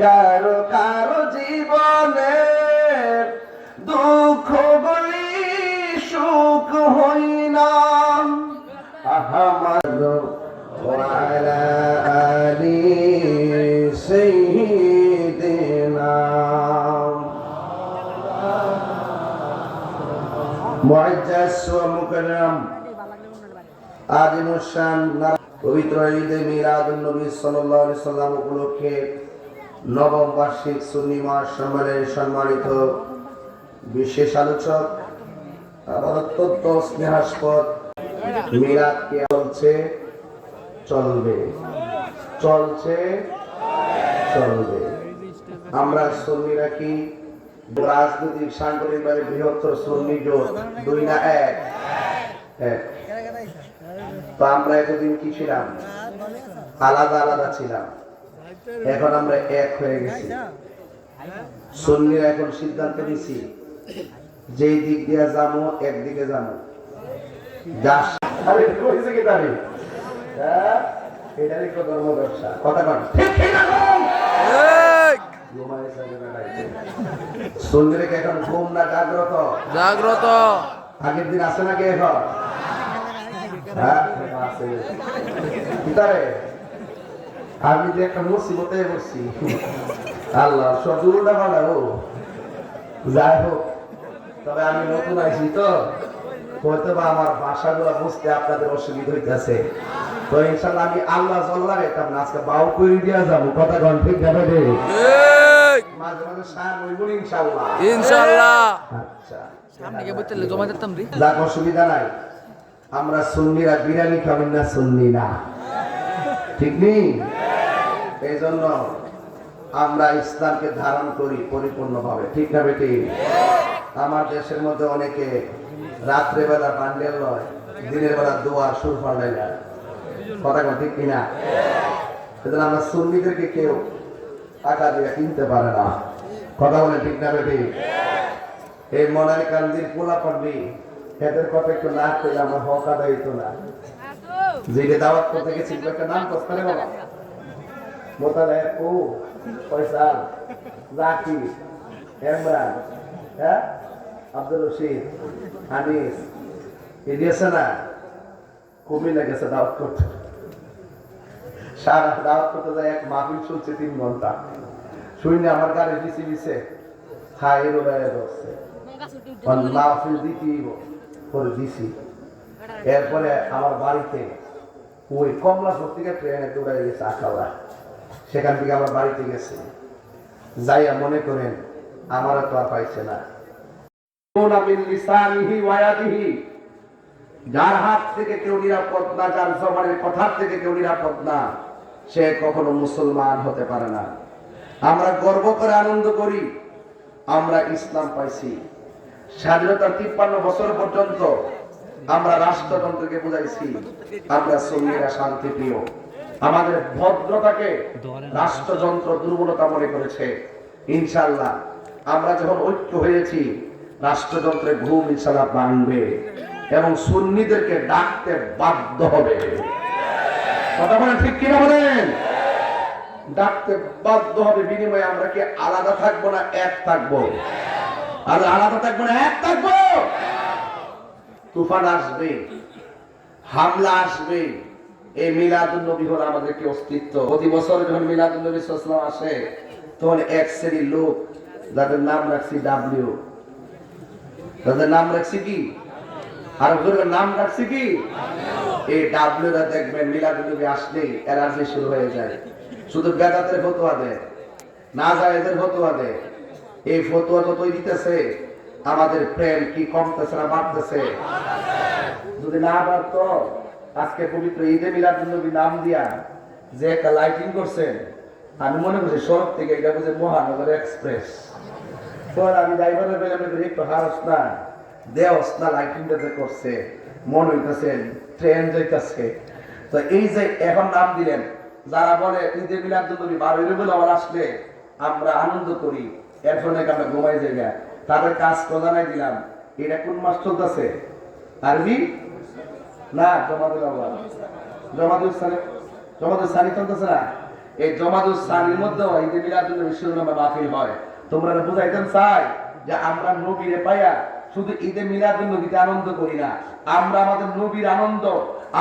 কারও কারও জীবনে দুঃখ বলি সুখ হই না। আহমদ আলি সাইয়্যিদিনা মুআজ্জাজ ওয়া মুকাররম পবিত্র ঈদে মিলাদুন নবী সাল্লাল্লাহু আলাইহি সাল্লাম উপলক্ষে নবম বার্ষিক সুন্নি মহাসম্মেলনের সম্মানিত বিশেষ আলোচক, আমার অত্যন্ত স্নেহাস্পদ মিলাদকে চলছে? চলবে। চলছে? চলবে। আমরা সুন্নিরা কি রাজনৈতিক, সাংগঠনিকভাবে বৃহত্তর সুন্নি জোট দুই না এক? এক। তো আমরা এতদিন কি ছিলাম? আলাদা আলাদা ছিলাম। এখন আমরা এক হয়ে গেছি। সুন্নিরা এখন সিদ্ধান্ত নিছি যে দিক দিয়ে যাব একদিকে যাব। যাস আরে কইছে কি তারে? হ্যাঁ? এটারই তো ধর্ম ব্যবসা? কথা কন। ঠিক। না এখন ঘুম না জাগ্রত? জাগ্রত। আগের দিন আসে নাকি এখন? আমি যে একটা মুসিবতে বসছি আল্লাহ সব উল্টা পাল্টা যাই হোক তবে আমি নতুন আইছি তো। হয়তো বা আমার ভাষাগুলো বুঝতে আপনাদের অসুবিধা হইতেছে। তো ইনশাল্লাহ আমি আল্লাহ জল্লা রেতাম না আজকে বাউ করে দিয়া যাব। কথা গন ঠিক যাবে রে মাঝে মাঝে সার হইব ইনশাল্লাহ ইনশাল্লাহ আচ্ছা। সামনে গিয়ে বলতে জমা দিতাম রে। যাক অসুবিধা নাই। আমরা সুন্নিরা বিরিয়ানি খাবেন না সুন্নি না ঠিক নেই? এই জন্য আমরা ইসলামকে ধারণ করি পরিপূর্ণভাবে। ঠিক না বেটি? আমার দেশের মধ্যে অনেকে রাত্রে বেলা বান্ডেল লয়, দিনের বেলা দোয়া সুর ফান্ডাই যায় কথা ঠিক কিনা? সেজন্য আমরা সুন্নিদেরকে কেউ টাকা দিয়ে কিনতে পারে না। কথা বলে ঠিক না বেটি? এই মনাই কান্দির পোলা পাবি এদের কথা একটু না করলে আমার হক আদায় হইতো না। যেটা দাওয়াত করতে গেছি একটা নাম করতে বাবা মোতালে ও ফয়সাল জাকি ইমরান হ্যাঁ? আব্দুল রশিদ হানিস এদিয়েছে না কুমিল্লা গেছে দাওয়াত করতে। সারা দাওয়াত করতে যায় এক মাহফিল চলছে তিন ঘণ্টা। শুনে আমার গাড়ি দিছি দিছে হাই রোডায় ধরছে। মাহফিল দিতেই করে দিছি। এরপরে আমার বাড়িতে ওই কমলা থেকে ট্রেনে দৌড়াই গেছে আখাওয়া সেখান থেকে আমার বাড়িতে গেছে। যাইয়া মনে করেন, আমার তো আর পাইছে না। যার হাত থেকে কেউ নিরাপদ না, যার জমানের কথার থেকে কেউ নিরাপদ না, সে কখনো মুসলমান হতে পারে না। আমরা গর্ব করে আনন্দ করি, আমরা ইসলাম পাইছি। স্বাধীনতার তিপ্পান্ন বছর পর্যন্ত আমরা রাষ্ট্রতন্ত্রকে বুঝাইছি, আমরা সঙ্গীরা শান্তি প্রিয় আমাদের ভদ্রতাকে রাষ্ট্রযন্ত্র দুর্বলতা মনে করেছে। ইনশাল্লাহ আমরা যখন ঐক্য হয়েছি, রাষ্ট্রযন্ত্রের ঘুম ইনশাল্লাহ ভাঙবে এবং সুন্নিদেরকে ডাকতে বাধ্য হবে। কথা বলেন ঠিক কিনা বলেন? ডাকতে বাধ্য হবে, বিনিময়ে আমরা কি আলাদা থাকব না এক থাকব? আর আলাদা থাকব না, এক থাকব। তুফান আসবে, হামলা আসবে। এই মিলাদুল নবী হলো আমাদের কি অস্তিত্ব? প্রতি বছর যখন মিলাদুল নবী সাল্লাম আসে, তখন এক শ্রেণির লোক, যাদের নাম রাখছি ডাব্লিউ তাদের নাম রাখছি কি? আর ওদের নাম রাখছি কি? এই ডাব্লিউ রা দেখবেন মিলাদুল নবী আসলেই অ্যালার্জি শুরু হয়ে যায়। শুধু বেদাতের ফতোয়া দেয়, না যায় এদের ফতোয়া দেয়। এই ফতোয়া যতই দিতেছে, আমাদের প্রেম কি কমতেছে না বাড়তেছে? যদি না বাড়তো, আজকে পবিত্র ঈদে মিলাদ নবী নাম দিয়া যে একটা লাইটিং করছেন, আমি মনে করছি সড়ক থেকে এটা বুঝে মহানগর এক্সপ্রেস পর আমি ড্রাইভারের বেলা আমি একটু হারস না, দেওস না লাইটিংটা যে করছে, মন হইতেছে ট্রেন যাইতেছে। তো এই যে এখন নাম দিলেন, যারা বলে ঈদে মিলাদ নবী বারোই রবিউল আসলে আমরা আনন্দ করি। ঘুমাই তাদের কাজ দিলাম। এটা কোন মাস চলতেছে? আরবি? না, জমাতুল আওয়াল জমাতুল সানি জমাতুল সানি চলতেছে না? এই জমাদুস সানির মধ্যে ঈদে মিলাদুল মাহফিল হয়। তোমরা না বুঝাইতেন চাই, যে আমরা নবীরে পাইয়া শুধু ঈদে মিলাদুল নবীতে আনন্দ করি না। আমরা আমাদের নবীর আনন্দ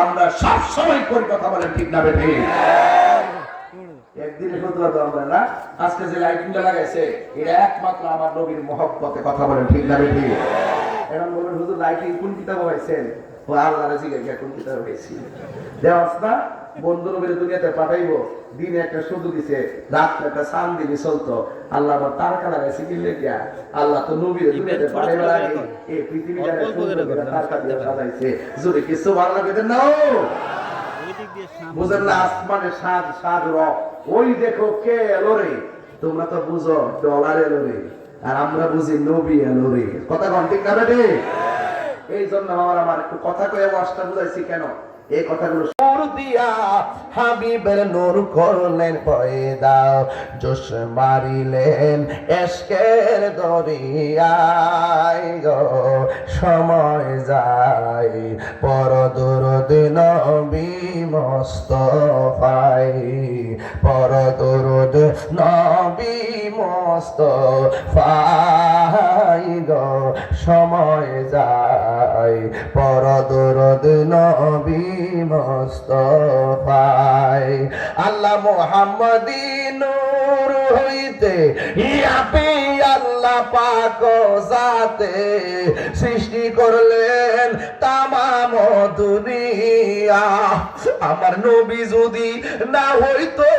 আমরা সব সময় করি, কথা বলেন ঠিক না বেঠে? একদিনে পারব আমরা না। আজকে যে লাইটিংটা লাগাইছে এটা একমাত্র আমার নবীর মহব্বতে কথা বলেন ঠিক না বেঠি? এখন বলবেন হুজুর লাইটিং কোন কিতাব হয়েছেন? ও আল্লাহ গিয়ে কোন কিতাব হয়েছি? দেওয়াস না বন্ধু নবীর দুনিয়াতে পাঠাইবো দিনে একটা শুধু দিছে রাত্রে একটা সান দিনে চলতো। আল্লাহ আবার তারকা লাগাইছে কিনলে দিয়া আল্লাহ তো নবীর দুনিয়াতে পাঠাইবার আগে এই পৃথিবীটা তারকা দিয়ে সাজাইছে। জোরে কিছু ভালো লাগে না বুঝেন না আসমানে সাজ সাজ রক। ওই দেখো কে এলো রে? তোমরা তো বুঝো ডলার এলো রে আর আমরা বুঝি নবী এলোরে কথা কন ঠিক না রে এই জন্য আমার আমার একটু কথা কয়ে ওয়াজটা বুঝাইছি কেন? এই কথাগুলো নূর দিয়া হাবিবের নূর করলেন পয়দা জোশ মারিলেন এসকের দরিয়ায় গো। সময় যায় পর দুরদিন বিমস্তফাই পর দুরদ নবী মস্তফাই গো। সময় যায় পর দুরদ নবী মস্তফাই। আল্লাহ মোহাম্মদিন হইতে ইয়াপি আল্লাহ পাক জাতে সৃষ্টি করলেন তামাম দুনিয়া। আমার নবী যদি না হইতো,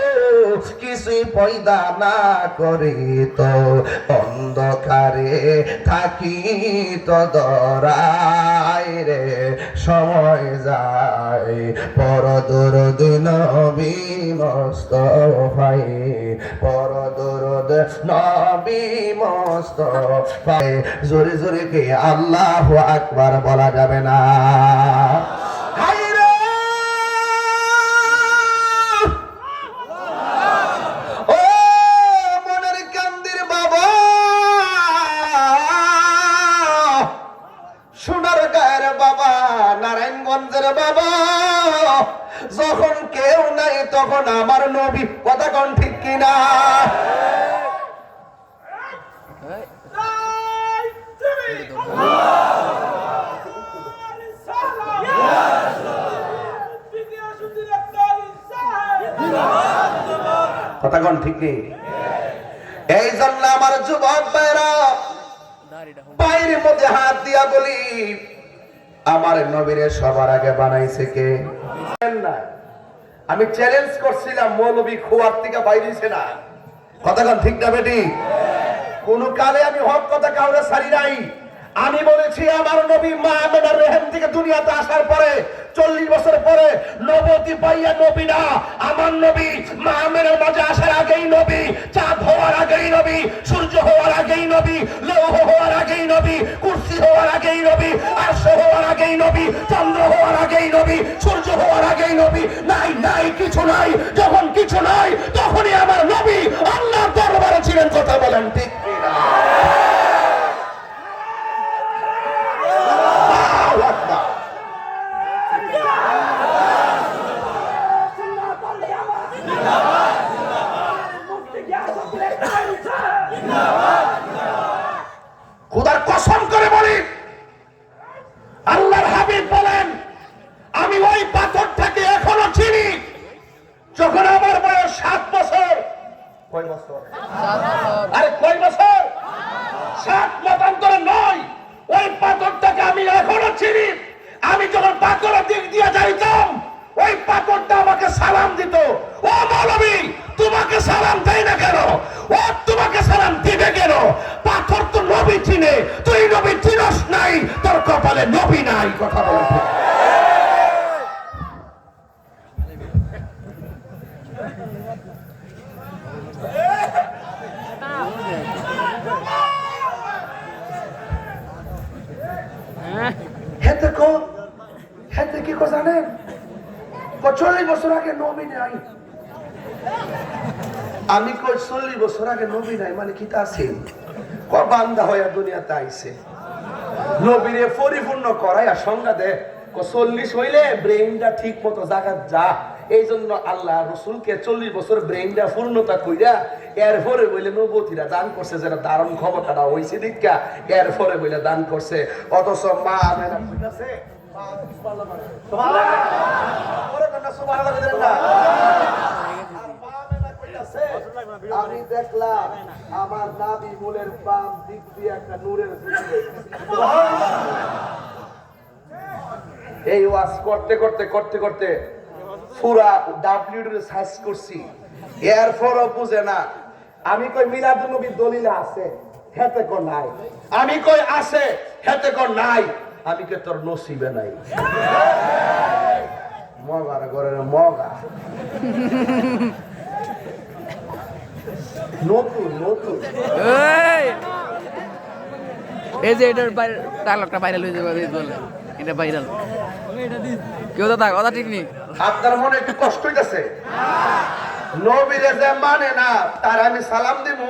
কিছুই পয়দা না করিত, অন্ধকারে থাকি তো দরাই রে। সময় যায় পর দরদ নবী মস্তফাই পর দরদ নবী মস্তফাই জোরে জোরে কে আল্লাহ আকবার বলা যাবে না। নারায়ণগঞ্জের বাবা। যখন কেউ নাই তখন আমার নবী, কথা কোন ঠিক কিনা? কথা কোন ঠিক নেই। এই জন্য আমার যুবক হোম পায়ের মধ্যে হাত দিয়া বলি, আমার নবীরে সবার আগে বানাইছে কে? না। আমি চ্যালেঞ্জ করছিলাম মৌলবী খোয়ার থেকে বাইরেছে না। কথাক্ষণ ঠিক না বেটি? কোন কালে আমি হক কথা কাউরে ছাড়ি নাই। আমি বলেছি, আমার নবী মা আমেনার রেহেম থেকে দুনিয়াতে আসার পরে, চল্লিশ বছর পরে, নবতী পাইয়া নবী না, আমার নবী মা আমেনার মাঝে আসার আগেই নবী, চাঁদ হওয়ার আগেই নবী, সূর্য হওয়ার আগেই নবী, লৌহ হওয়ার আগেই নবী, কুর্সি হওয়ার আগেই নবী, আর্শ হওয়ার আগেই নবী, চন্দ্র হওয়ার আগেই নবী, সূর্য হওয়ার আগেই নবী, নাই নাই, কিছু নাই, যখন কিছু নাই, তখনই আমার নবী আল্লাহর দরবারে ছিলেন, কথা বলেন ঠিক কিনা? আল্লাহু আকবার। খুদার কসম করে বলি আল্লাহর হাবিব বলেন আমি ওই পাথরটাকে এখনও চিনি যখন আমার বয়স সাত বছর কয় বছর আরে কয় বছর সাত মতান্তরে নয় ওই পাথরটাকে আমি এখনও চিনি আমি যখন পাথরের দিক দিয়ে যাইতাম ওই পাথরটা আমাকে সালাম দিত ও মৌলবী তোমাকে সালাম দেয় না কেন ও তোমাকে সালাম দিবে কেন পাথর তো নবী চিনে তুই নবী চিনস নাই তোর কপালে নবী নাই কথা বলে হ্যাঁ হেতে কো হেতে কি কো জানেন চল্লিশ বছর আগে নবী নাই। আমি কই চল্লিশ বছর আগে নবী নাই মানে কি তা আছে? ক বান্দা দুনিয়াতে আইছে। নবীরে পরিপূর্ণ সংজ্ঞা চল্লিশ হইলে ব্রেইনটা ঠিক মতো জায়গা যা। এই জন্য আল্লাহ রসুলকে চল্লিশ বছর ব্রেইনটা পূর্ণতা কইরা এরপরে বলে নবতীরা দান করছে যেন দারুণ ক্ষমতাটা হয়েছে দীক্ষা। এরপরে বলে দান করছে। অথচ মা আমি দেখলাম আমার নাবি মূলের বাম দিক দিয়ে একটা নূরের এই ওয়াজ করতে করতে করতে করতে পুরা ডাব্লিউ সার্চ করছি। এরপরও বুঝে না। আমি কই মিলাদুল নবীর দলিল আছে, হেতে কো নাই। আমি কই আছে, হেতে কো নাই। আমি কে তোর নসিবে নাই? মগার ঘরের মগা নতুন নতুন। এই! যে এটার ডায়লগটা ভাইরাল হয়ে যাবে বলে। এটা ভাইরাল কেউ থাক কথা ঠিক নেই? আপনার মনে একটু কষ্ট হইতেছে? নবীরে যে মানে না তার আমি সালাম দিব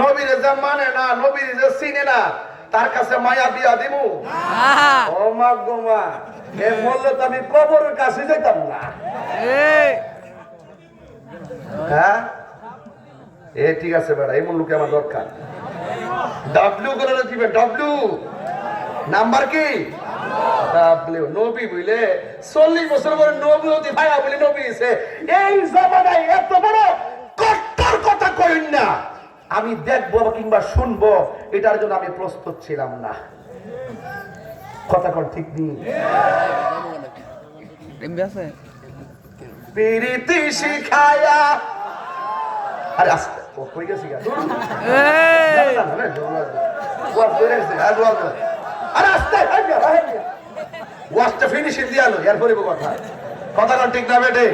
নবীরে যে মানে না নবীরে যে চিনে না তার কাছে মায়া বিয়া দিমু। আহা, ও মা গো মা এ বললে তো আমি কবরের কাছে যেতাম না। হ্যাঁ? এ ঠিক আছে বেড়া এই মূল্যকে আমার দরকার। ডাব্লিউ করে দিবে ডাব্লিউ নাম্বার কি? ডাব্লিউ নবী বুঝলে? চল্লিশ বছর পরে নবী হতে ভাইয়া বলে নবী এই জামানায় এত বড় কট্টর কথা কইন না। আমি দেখব কিংবা শুনব এটার জন্য আমি প্রস্তুত ছিলাম না। কথা কোন ঠিক নেই। পিরিতি শিখায়া। আরে আস্তে কই গেছি আরে আস্তে ওয়াশটা ফিনিশিং দিয়ে আলো এরপরে কথা। কথা ঠিক না বেটে।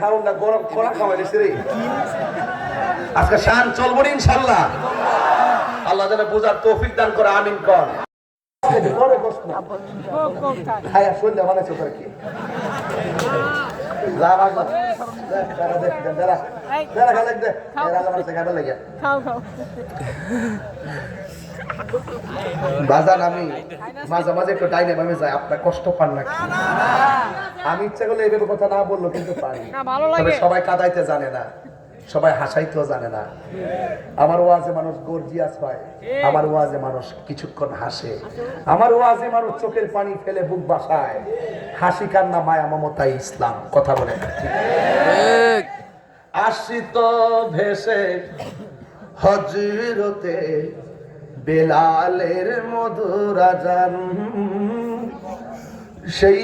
খাউন না গরম করা খাওয়াই দিছি রে। আজকে শান চলবো ইনশাল্লাহ আল্লাহ যেন বুঝার তৌফিক দান করে আমিন কর মানে বাজান আমি মাঝে মাঝে একটু ডাইনে বামে যাই আপনার কষ্ট পান নাকি আমি ইচ্ছা করলে এইভাবে কথা না বলল কিন্তু পারি ভালো লাগে। সবাই কাদাইতে জানে না সবাই হাসাইতেও জানে না। আমার ওয়াজে মানুষ গর্জিয়াস হয়, আমার ওয়াজে মানুষ কিছুক্ষণ হাসে। আমার ওয়াজে মানুষ চোখের পানি ফেলে বুক বাসায়। হাসি, কান্না, মায়া মমতাই ইসলাম, কথা বলে আশ্রিত ভেসে হজরতে বেলালের মধুর আজান। সেই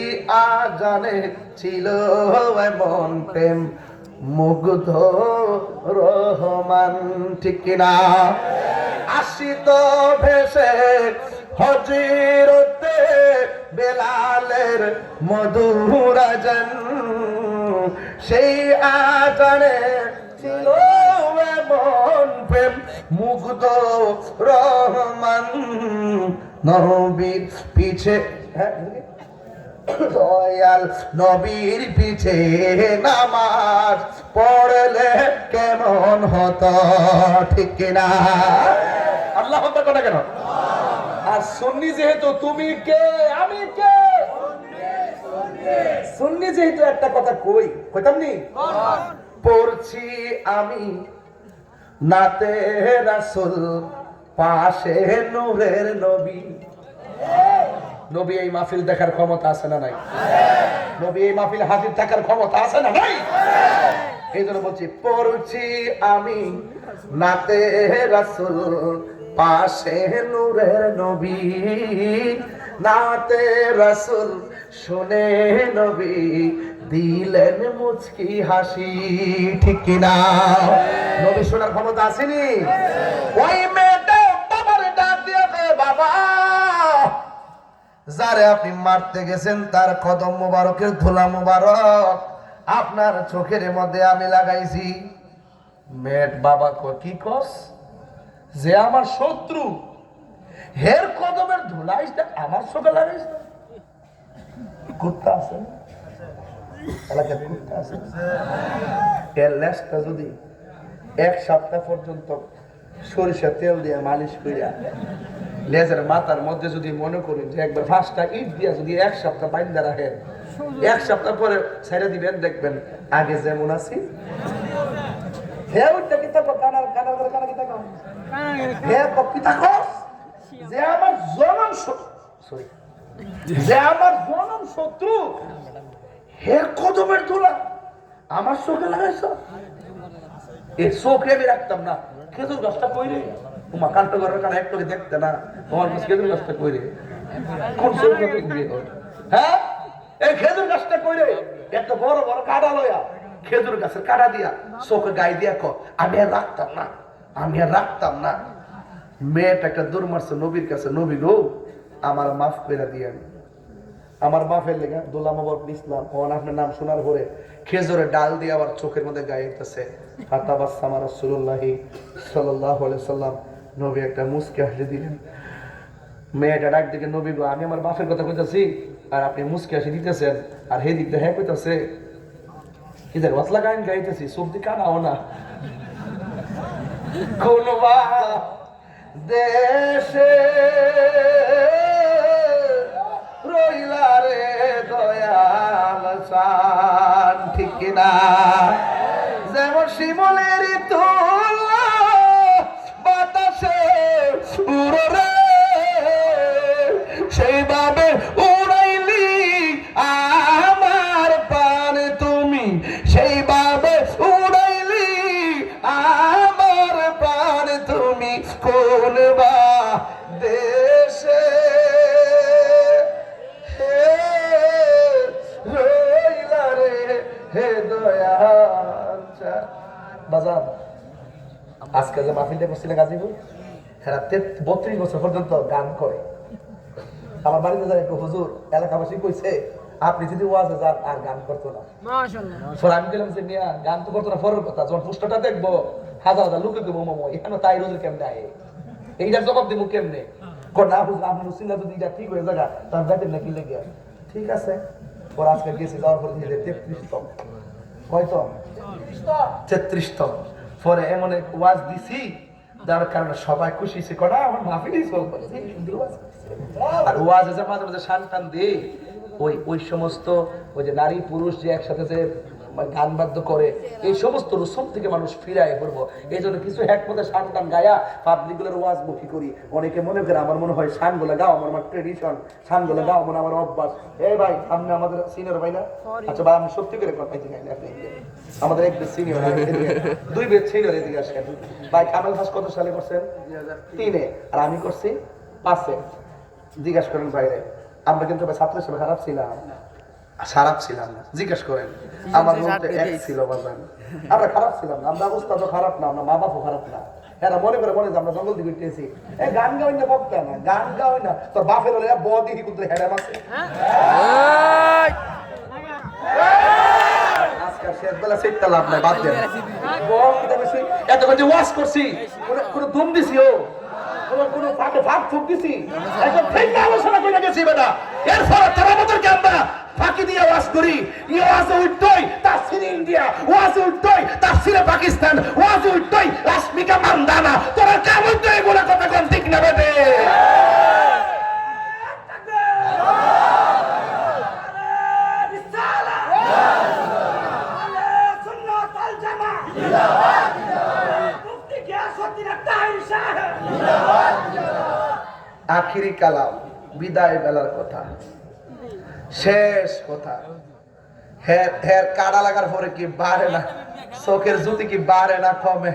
আজানে ছিল এমন প্রেম মুগ্ধ রহমান, ঠিক কিনা? আশ্রিত ভেসে হজরতে বেলালের মধুর আজান। সেই আজানে ছিল এমন প্রেম, মুগ্ধ রহমান। নবীর পিছে হ্যাঁ দয়াল নবীর পিছে নামাজ পড়লে কেমন হতো? ঠিক কিনা? আল্লাহ কথা কেন? আর সুন্নি যেহেতু তুমি কে? আমি কে? সুন্নি যেহেতু একটা কথা কই কইতাম নি? পড়ছি আমি নাতে রাসুল পাশে নূরের নবী। নবী এই মাহফিল দেখার ক্ষমতা আছে না নাই? নবী এই মাহফিল হাজির থাকার ক্ষমতা আছে না নাই? এই জন্য বলছি, পড়ছি আমি নাতে রাসুল, পাশে নূরের নবী। নাতে রাসুল, শুনে নবী দিলেন মুচকি হাসি, ঠিক কিনা? নবী শোনার ক্ষমতা আসেনি ওই মেয়েটা যারে আপনি মারতে গেছেন, তার কদম মোবারকের ধুলা মোবারক আপনার চোখের মধ্যে আমি লাগাইছি। মেট বাবা কি কস? যে আমার শত্রু, হের কদমের ধুলাইসটা আমার চোখে লাগাইছে। কুত্তা আছে লেজটা যদি এক সপ্তাহ পর্যন্ত সরিষা তেল দিয়ে মালিশ করিয়া লেজের মাথার মধ্যে যদি মনে করি যে একবার ফাঁসটা ইট দিয়া যদি এক সপ্তাহ বাইন্দা রাখেন এক সপ্তাহ পরে ছেড়ে দিবেন দেখবেন আগে যেমন আছি। যে আমার জনম সরি যে আমার জনম শত্রু। হে কদমের তোলা আমার চোখে লাগাইছ? এ চোখে আমি রাখতাম না। খেজুর গাছটা কইরে তোমার কান্ট ঘরের কানা এক করে দেখতে না। তোমার খেজুর গাছটা কইরে কোন হ্যাঁ? এই খেজুর গাছটা কইরে এত বড় বড় লয়া। খেজুর গাছের কাটা দিয়া চোখে গায়ে দিয়া আমি আর রাখতাম না। আমি আর রাখতাম না। মেয়েটা একটা দূর মারছে নবীর কাছে, নবী গো, আমার মাফ করে দিয়েন আমার বাপের লেগে দোলা মোবারক ইসলাম ওন আপনার নাম শোনার পরে খেজুরে ডাল দিয়ে আবার চোখের মধ্যে গাইতেছে ফাতাবাসামা রাসূলুল্লাহি সাল্লাল্লাহু আলাইহি সাল্লাম। নবী একটা মুস্কি হাসি দিলেন। মেয়েটা ডাক দিকে নবী গো, আমি আমার বাপের কথা কইতাছি, আর আপনি মুস্কি হাসি দিতেছেন, আর হে দিকটা হ্যাঁ কইতাছে গান গাইতেছি সবদি কানাও না। দেশে রইলা রে দয়াল সান ঠিক কিনা? যেমন শিমলের তোলা দেশে হে রইলা রে হে বাজার আজকে যে মাহফিলটা করছিলেন গাজীপুর বত্রিশ বছর পর্যন্ত গান করে। আমার বাড়িতে যারা একটু হুজুর এলাকাবাসী কইছে আপনি যদি ওয়াজে যান আর গান করতো না। পরে আমি গেলাম যে মিয়া গান তো করতো না পরের কথা। যখন পুষ্টটা দেখব হাজার হাজার লোকে দেবো মোমো এখানে তাই রোজের কেমনে আয় এইটার জবাব দেবো কেমনে? কো না হুজুর আপনার যদি এটা ঠিক হয়ে জায়গা তার যাইতেন নাকি লেগে। ঠিক আছে? পরে আজকে গেছি যাওয়ার পরে দিয়ে তেত্রিশ তম। কয়তো তেত্রিশতম পরে এমন এক ওয়াজ দিছি যার কারণে সবাই খুশি হয়েছে। কটা? আমার মাহফিলই চলবে আর ওয়াজ মাঝে মাঝে দিয়ে ওই ওই সমস্ত ওই যে নারী পুরুষ যে একসাথে যে গান বাদ্য করে এই সমস্ত রসম থেকে মানুষ ফিরায় পড়ব। এই জন্য কিছু এক মধ্যে শান টান গায়া পাবলিকগুলোর ওয়াজ মুখী করি। অনেকে মনে করে আমার মনে হয় শানগুলো গাও আমার আমার ট্রেডিশন শানগুলো গাও মানে আমার অভ্যাস। এই ভাই আপনি আমাদের সিনিয়র ভাই না? আচ্ছা ভাই আমি সত্যি করে কথা পাইতে চাই না আপনি আমাদের এক সিনিয়র দুই বেদ সিনিয়র এদিকে আসেন। ভাই কামাল ফাস কত সালে করছেন? তিনে। আর আমি করছি পাঁচে। জিজ্ঞাসা করেন বাইরে। আমরা কিন্তু ভাই ছাত্র হিসেবে খারাপ ছিলাম। খারাপ ছিলাম না জিজ্ঞেস করেন। আমার মধ্যে এক ছিল বাজান। আমরা খারাপ ছিলাম না আমরা অবস্থা তো খারাপ না আমরা মা বাপও খারাপ না। এরা মনে করে মনে যে আমরা জঙ্গল দিকে এই গান গাওয়াই না বক্তা না গান গাওয়াই না। তোর বাপের হলে বদিহি কুত্রে হেডাম আছে। আজকাল শেষ বেলা সেটটা লাভ নাই বাদ দেন। বল কিটা বেশি? এতক্ষণ যে ওয়াশ করছি কোনো- কোনো দম দিছি ও। কোনো কোনো ফাঁকে ফাঁক ফুক দিছি। একদম ঠিক আলোচনা করে গেছি বেটা। এরপর তেরো বছরকে আমরা ফাঁকি দিয়ে ওয়াশ করি। ওয়াজে উঠতই তার সিনে ইন্ডিয়া, ওয়াজে উঠতই তার সিনে পাকিস্তান, ওয়াজে উঠতই রাশ্মিকা মান্দানা। তোরা কেমন তো এগুলো কথা কোন, ঠিক না বেটে? আখিরি কালাম, বিদায় বেলার কথা। শেষ কথা। হ্যাঁ কাটা লাগার পরে কি বাড়ে না? চোখের জুতি কি বাড়ে না কমে?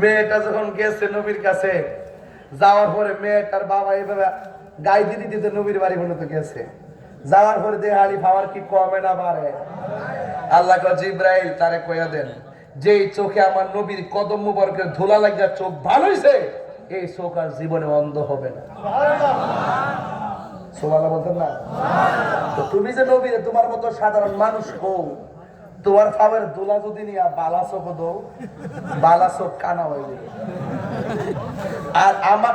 মেয়েটা যখন গেছে নবীর কাছে, যাওয়ার পরে মেয়েটার বাবা এইভাবে গাই দিদি দিতে নবীর বাড়ি পর্যন্ত গেছে। যাওয়ার পরে দেহালি খাওয়ার কি কমে না বাড়ে? আল্লাহ কয়, জিব্রাইল, তারে কইয়া দেন, যেই চোখে আমার নবীর কদম মুবারকের ধুলা লাগিয়া চোখ ভালো হইছে এই শোক আর জীবনে অন্ধ হবে না। সোমালা বলতেন না? তো তুমি যে নবী তোমার মতো সাধারণ মানুষ হও তোমার ফাবের দোলা যদি নিয়া বালা চোখ দৌ বালা চোখ কানা হয়ে যাবে। আর আমার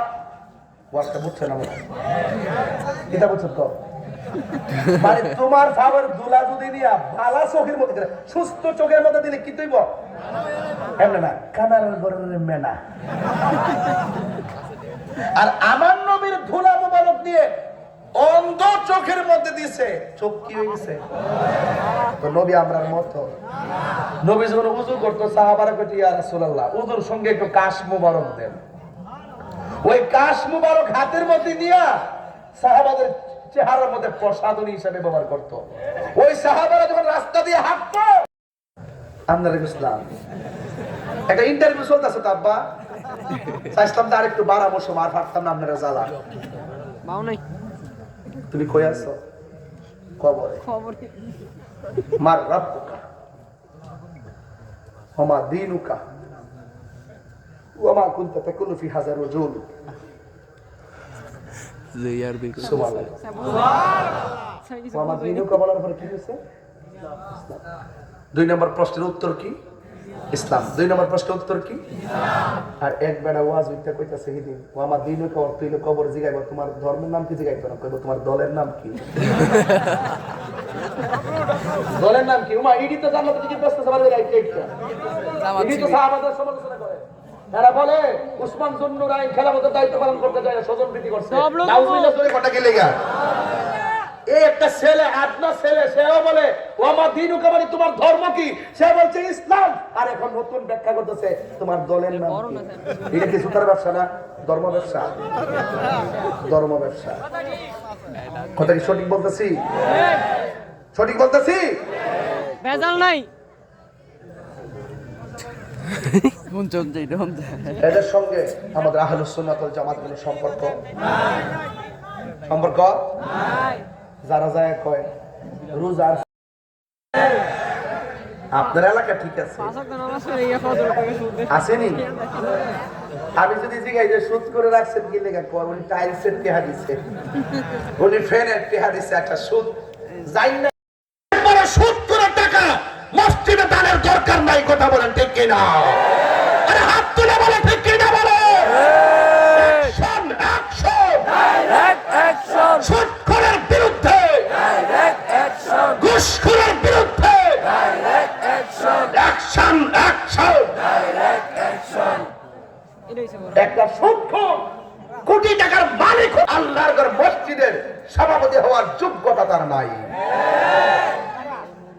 ওয়াজটা বুঝছেন আমার এটা বুঝছেন তো মানে তোমার দোলা যদি নিয়া চোখের মধ্যে সুস্থ চোখের মধ্যে দিলে কি তুইব এমন না গরমের মেনা। আর আমার নবীর ধুলা মোবারক দিয়ে অন্ধ চোখের মধ্যে দিছে, চোখ কি হয়ে গেছে? তো নবী আমরার মতো। নবী যখন উজু করতো, সাহাবারা রাসূলুল্লাহ, উজুর সঙ্গে একটু কাশ মোবারক দেন। ওই কাশ মুবারক হাতের মধ্যে নিয়া সাহাবাদের চেহারার মধ্যে প্রসাদনী হিসেবে ব্যবহার করত। ওই সাহাবারা যখন রাস্তা দিয়ে হাঁটতো আপনারা ইসলাম একটা ইন্টারভিউ চলতেছে তো আব্বা। চাইছিলাম তো আরেকটু বাড়াবো সময় আর পারতাম না আপনারা জ্বালা। তুমি কই আছো? কবরে মার রাব্বুকা। ওমা দিনুকা। ওমা কুনতা তাকুনু ফি হাজার রজুল বলার পরে কি হইছে দুই নম্বর প্রশ্নের উত্তর কি? ইসলাম। দুই নম্বর প্রশ্নের উত্তর কি? আর এক বেড়া ওয়াজ উইটা কইতাছে হিদিন ও আমার দিন কবর তুই কবর জিগাইব তোমার ধর্মের নাম কি জিগাইতো না? কইব তোমার দলের নাম কি? দলের নাম কি? উমা ইডি তো পারবে রাইট জামাত ইডি তো। সাহাবাদের সমালোচনা এরা বলে উসমান জুন্নুরাইন খেলাফতের দায়িত্ব পালন করতে যায় স্বজন প্রীতি করছে। সব লোক- নাউজুবিল্লাহ গেলে গা এই একটা ছেলে ছেলে সেও বলে ও আমার দিন মানে তোমার ধর্ম কি? সে বলছে ইসলাম। আর এখন নতুন ব্যাখ্যা করতেছে তোমার দলের নাম কি? এটা কি সুতার ব্যবসা না ধর্ম ব্যবসা? ধর্ম ব্যবসা। কথা কি সঠিক বলতেছি? সঠিক বলতেছি? ভেজাল নাই। এদের সঙ্গে আমাদের আহলুস সুন্নাত জামাত কোনো সম্পর্ক। সম্পর্ক? যারা যায় কয়, রোজার আপনার এলাকা ঠিক আছে? করে আসেনি? আমি যদি জিগাই যে সুদ করে রাখছেন কি লেখা কয়, উনি টাইলসের টেহা দিছে। উনি ফ্যানের টেহা দিছে, একটা সুদ। যাই না সুদ করে টাকা মসজিদে দানের দরকার নাই, কথা বলেন ঠিক কিনা? একটা সুদখোর কোটি টাকার মালিক আল্লাহর ঘর মসজিদের সভাপতি হওয়ার যোগ্যতা তার নাই।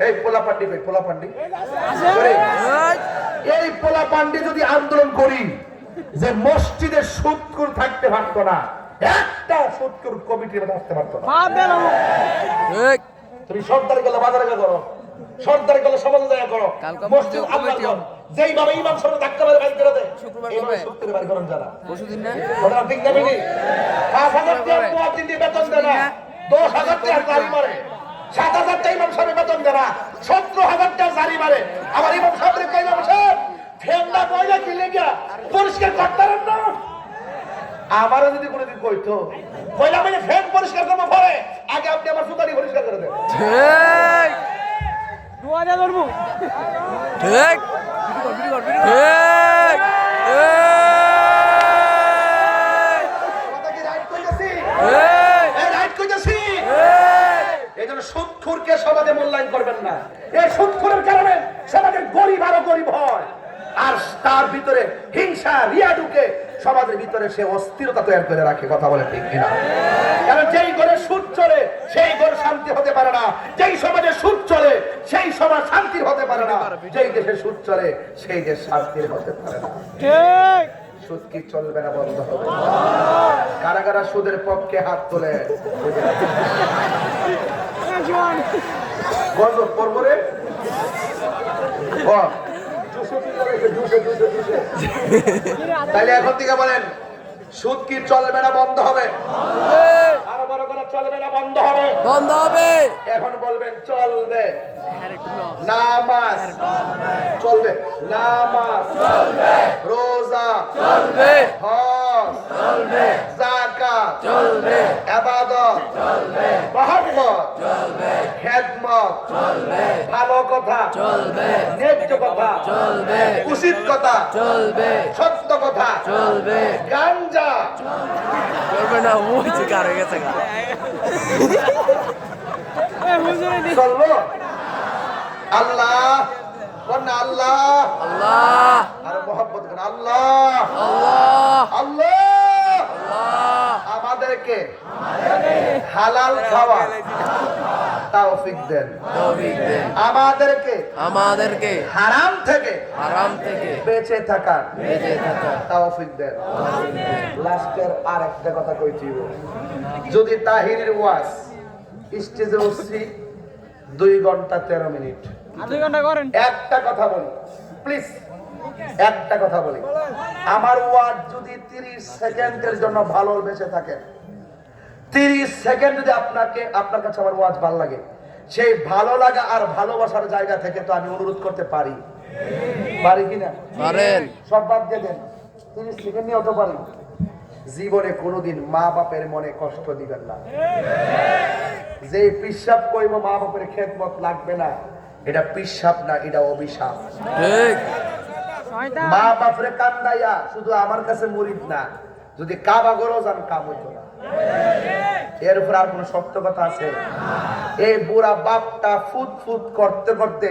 এই পোলা পান্ডি ভাই পোলা পান্ডি। এই পোলা পান্ডি যদি আন্দোলন করি যে মসজিদের সুদকুর থাকতে পারতো না একটা সুদকুর কমিটির মধ্যে আসতে পারতো না। তুমি সর্দার গেলে বাজারে করো সর্দার গেলে সমাজে করো মসজিদ মসজিদ আল্লাহর কমিটি ঘর। যেই ভাবে ইমাম সাহেব ধাক্কা মেরে বাইর করে দেয় এইভাবে কবে? সত্যি বাইর করেন যারা। পরশুদিন না? ওরা ঠিক না বেনি পাঁচ হাজার টাকা মুয়াজ্জিন বেতন দেয় না। দশ হাজার টাকা জারি মারে। সাত হাজার টাকা ইমাম সাহেব বেতন দেয় না। সতেরো হাজার টাকা জারি মারে। আমার ইমাম সাহেবের কই ইমাম সাহেব ফেন্ডা ময়লা কিলে গিয়া পরিষ্কার করতে না? আমারও যদি কোনোদিন কইতো কইলা মানে ফ্যান পরিষ্কার করব পরে। আগে আপনি আমার সুতারি পরিষ্কার করে দেন। ঠিক। ঠিক ঠিক কথা কি রাইট কইতাছি ঠিক। এই রাইট কইতাছি এই জন্য সুদখোরকে সমাজে মূল্যায়ন করবেন না। এই সুদখোরের কারণে সমাজের গরিব আরও গরিব হয়। আর তার ভিতরে হিংসা রিয়া ঢুকে সমাজের ভিতরে সে অস্থিরতা তৈরি করে রাখে কথা বলে ঠিক কিনা। কারণ যেই ঘরে সুদ চলে সেই ঘর শান্তি হতে পারে না। যেই সমাজে সুদ চলে সেই সমাজ শান্তির হতে পারে না। যেই দেশে সুদ চলে সেই দেশ শান্তির হতে পারে না। ঠিক। সুদ কি চলবে না বন্ধ হবে? কারা কারা সুদের পক্ষে হাত তোলে। গজব রে। তাইলে এখন থেকে বলেন সুদ কি চলবে না বন্ধ হবে? করে চলবে না বন্ধ হবে। বন্ধ হবে। এখন বলবেন চলবে। নামাজ। চলবে। নামাজ। রোজা। চলবে। হজ। চলবে। জাকাত। চলবে। আবাদত। চলবে। মহব্বত। চলবে। খেদমত। চলবে। ভালো কথা। চলবে। ন্যায্য কথা। চলবে। উচিত কথা। চলবে। সত্য কথা। চলবে। গাঞ্জা। চলবে। না ওই যে কার হয়ে গেছে আল্লাহ না আল্লাহ আল্লাহ আর আল্লাহ আল্লাহ আল্লাহ আল্লাহ আমাদেরকে হালাল খাওয়া তৌফিক দেন। তৌফিক দেন। আমাদেরকে আমাদেরকে হারাম থেকে আরাম থেকে বেঁচে থাকার বেঁচে থাকা তৌফিক দেন। লাস্টের আর একটা কথা কইছি যদি তাহিরের ওয়াজ স্টেজে উঠছি দুই ঘণ্টা তেরো মিনিট। দুই ঘণ্টা করেন। একটা কথা বলি প্লিজ একটা কথা বলি। আমার ওয়ার্ড যদি তিরিশ সেকেন্ডের জন্য ভালো বেঁচে থাকে তিরিশ সেকেন্ড যদি আপনাকে আপনার কাছে আমার ওয়াজ ভালো লাগে সেই ভালো লাগা আর ভালোবাসার জায়গা থেকে তো আমি অনুরোধ করতে পারি। পারি কিনা পারেন। সব বাদ দিয়ে দেন। তিরিশ সেকেন্ড নিয়ে হতে পারি। জীবনে কোনোদিন মা বাপের মনে কষ্ট দিবেন না। যে পিসাব কইব মা বাপের খেদমত লাগবে না। এটা পিসাব না এটা অভিশাপ। মা বাপরে কান্দাইয়া শুধু আমার কাছে মুরিদ না যদি কাবা গরো যান কাম হইতো না। এর উপর আর কোন সত্য কথা আছে? এই বুড়া বাপটা ফুট ফুট করতে করতে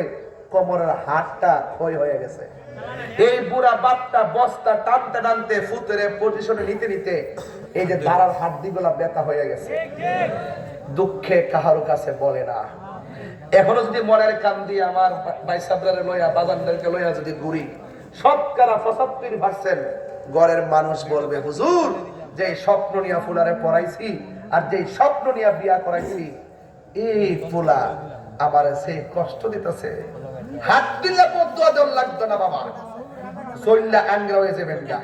কোমরের হাতটা ক্ষয় হয়ে গেছে। এই বুড়া বাপটা বস্তা টানতে টানতে ফুতের পজিশনে নিতে নিতে এই যে দাঁড়ার হাড্ডি গুলা ব্যথা হয়ে গেছে। দুঃখে কাহারো কাছে বলে না। এখনও যদি মনের কান দিয়ে আমার বাইসাবরারে লইয়া, বাজানদেরকে লইয়া যদি ঘুরি সবকারা পঁচাত্তর পার্সেন্ট গড়ের মানুষ বলবে, হুজুর যে স্বপ্ন নিয়ে ফুলারে পড়াইছি আর যে স্বপ্ন নিয়ে বিয়া করাইছি এই ফুলা আবার সে কষ্ট দিতেছে। হাত দিলে পদ্মা লাগতো না বাবা চল্লা আঙ্গরা হয়ে যাবেন গা।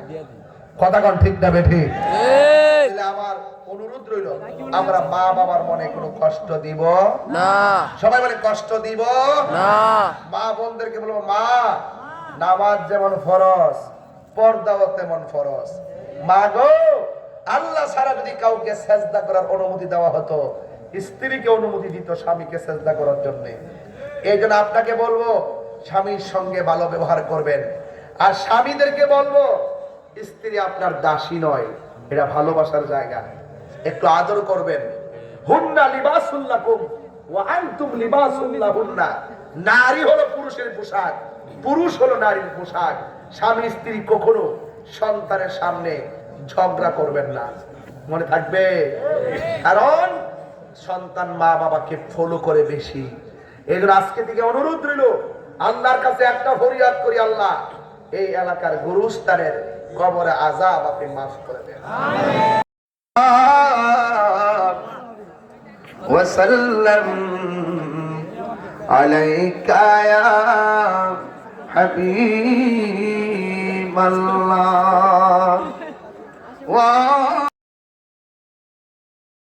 কথা কন ঠিক না বেঠি? আমার অনুরোধ রইল আমরা মা বাবার মনে কোনো কষ্ট দিব? না। সবাই বলে কষ্ট দিব? না। মা বোনদেরকে বলব মা নামাজ যেমন ফরজ পর্দাও তেমন ফরজ। মা গো আল্লাহ ছাড়া যদি কাউকে সেজদা করার অনুমতি দেওয়া হতো, স্ত্রীকে অনুমতি দিত স্বামীকে সেজদা করার জন্য। এই জন্য আপনাকে বলব, স্বামীর সঙ্গে ভালো ব্যবহার করবেন। আর স্বামীদেরকে বলব, স্ত্রী আপনার দাসী নয়, এটা ভালোবাসার জায়গা। একটু আদর করবেন। হুন্না লিবাসুল্লাকুম লিবাসুল্লাহুন্না নারী হলো পুরুষের পোশাক, পুরুষ হলো নারীর পোশাক। স্বামী স্ত্রী কখনো সন্তানের সামনে ঝগড়া করবেন না মনে থাকবে কারণ সন্তান মা বাবাকে ফলো করে বেশি এই জন্য আজকে থেকে অনুরোধ রইল আল্লাহর কাছে একটা ফরিয়াদ করি আল্লাহ এই এলাকার গুরুস্তানের কবরে আজাব আপনি মাফ করে দেন وسلم عليك يا حبيب الله ওয়া